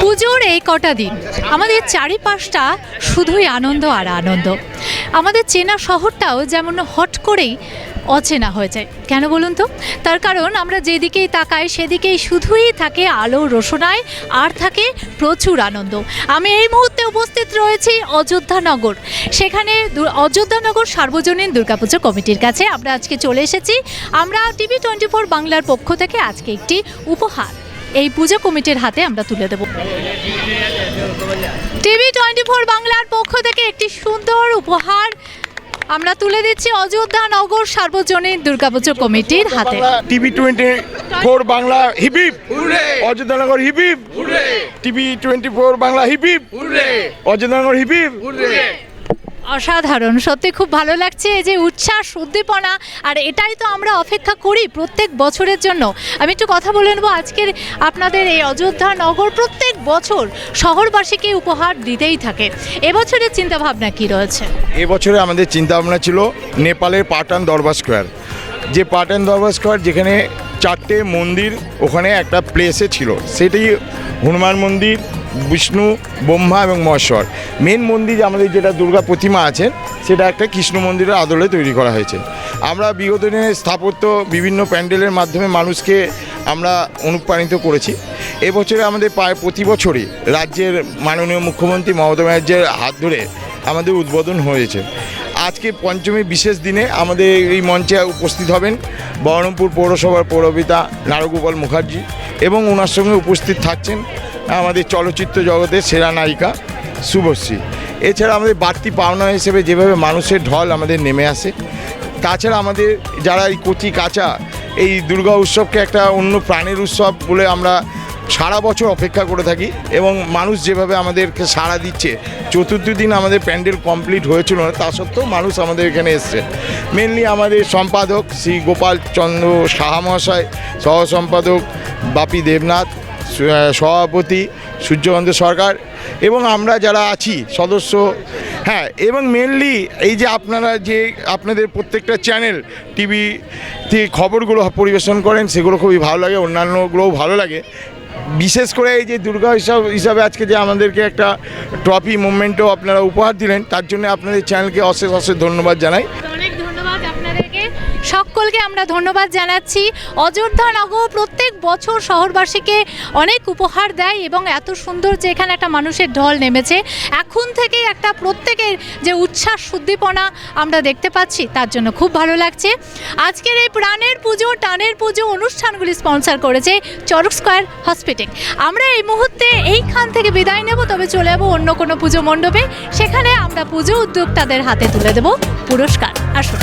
পুজোর এই কটা দিন আমাদের চারিপাশটা শুধুই আনন্দ আর আনন্দ। আমাদের চেনা শহরটাও যেমন হট করেই অচেনা হয়ে যায়। কেন বলুন তো? তার কারণ আমরা যেদিকেই তাকাই সেদিকেই শুধুই থাকে আলো রোশনায় আর থাকে প্রচুর আনন্দ। আমি এই মুহূর্তে উপস্থিত রয়েছি অযোধ্যানগর। সেখানে অযোধ্যানগর সার্বজনীন দুর্গাপুজো কমিটির কাছে। আমরা আজকে চলে এসেছি। আমরা টিভি টোয়েন্টি ফোর বাংলার পক্ষ থেকে আজকে একটি উপহার। এই পূজা কমিটির হাতে আমরা তুলে দেব। টিভি টোয়েন্টি ফোর বাংলার পক্ষ থেকে একটি সুন্দর উপহার আমরা তুলে দিচ্ছি অযোধ্যা নগর সার্বজনীন দুর্গাপুজো কমিটির হাতে। TV twenty four Bangla hip Ayodhyanagar hip TV twenty four Bangla hip Ayodhyanagar hip অসাধারণ। সত্যি খুব ভালো লাগছে এই যে উচ্ছ্বাস, উদ্দীপনা, আর এটাই তো আমরা অপেক্ষা করি প্রত্যেক বছরের জন্য। আমি একটু কথা বলে নেব, আজকের আপনাদের এই অযোধ্যা নগর প্রত্যেক বছর শহরবাসীকে উপহার দিতেই থাকে। এবছরের চিন্তা ভাবনা কি রয়েছে? এবছরে আমাদের চিন্তা ভাবনা ছিল নেপালের পাটান দরবার স্কোয়ার। যে পাটান দরবার স্কোয়ার যেখানে চারটে মন্দির ওখানে একটা প্লেসে ছিল, সেটি হনুমান মন্দির বিষ্ণু, ব্রহ্মা এবং মহেশ্বর। মেন মন্দির আমাদের যেটা দুর্গা প্রতিমা আছে, সেটা একটা কৃষ্ণ মন্দিরের আদলে তৈরি করা হয়েছে। আমরা বিগত দিনের স্থাপত্য বিভিন্ন প্যান্ডেলের মাধ্যমে মানুষকে আমরা অনুপ্রাণিত করেছি। এবছরে আমাদের প্রায় প্রতি বছরই রাজ্যের মাননীয় মুখ্যমন্ত্রী মমতা ব্যানার্জির হাত ধরে আমাদের উদ্বোধন হয়েছে। আজকে পঞ্চমী বিশেষ দিনে আমাদের এই মঞ্চে উপস্থিত হবেন বহরমপুর পৌরসভার পৌরপিতা নারগোপাল মুখার্জি এবং ওনার সঙ্গে উপস্থিত থাকছেন আমাদের চলচ্চিত্র জগতের সেরা নায়িকা শুভশ্রী। এছাড়া আমাদের বাড়তি পাওনা হিসেবে যেভাবে মানুষের ঢল আমাদের নেমে আসে, তাছাড়া আমাদের যারা এই কচি কাঁচা, এই দুর্গা উৎসবকে একটা অন্য প্রাণের উৎসব বলে আমরা সারা বছর অপেক্ষা করে থাকি এবং মানুষ যেভাবে আমাদেরকে সাড়া দিচ্ছে, চতুর্থ দিন আমাদের প্যান্ডেল কমপ্লিট হয়েছিল না, তা সত্ত্বেও মানুষ আমাদের এখানে এসছে। মেনলি আমাদের সম্পাদক শ্রী গোপাল চন্দ্র সাহা মহাশয় সহ সম্পাদক বাপি দেবনাথ সভাপতি সূর্যকান্ত সরকার এবং আমরা যারা আছি, সদস্য হ্যাঁ এবং মেনলি এই যে আপনারা যে আপনাদের প্রত্যেকটা চ্যানেল টিভি খবরগুলো পরিবেশন করেন, সেগুলো খুবই ভালো লাগে, অন্যান্যগুলোও ভালো লাগে। বিশেষ করে এই যে দুর্গা উৎসব হিসাবে আজকে যে আমাদেরকে একটা ট্রফি মুভমেন্টও আপনারা উপহার দিলেন, তার জন্য আপনাদের চ্যানেলকে অশেষ অশেষ ধন্যবাদ জানাই। সকলকে আমরা ধন্যবাদ জানাচ্ছি। অযোধ্যা নগর প্রত্যেক বছর শহরবাসীকে অনেক উপহার দেয় এবং এত সুন্দর যে এখানে একটা মানুষের ঢল নেমেছে। এখন থেকেই একটা প্রত্যেকের যে উচ্ছ্বাস, উদ্দীপনা আমরা দেখতে পাচ্ছি, তার জন্য খুব ভালো লাগছে। আজকের এই প্রাণের পুজো, টানের পুজো অনুষ্ঠানগুলি স্পন্সর করেছে চরক স্কোয়ার হসপিটাল। আমরা এই মুহূর্তে এইখান থেকে বিদায় নেব, তবে চলে যাব অন্য কোনো পুজো মণ্ডপে। সেখানে আমরা পুজো উদ্যোক্তাদের হাতে তুলে দেব। পুরস্কার, আসুন।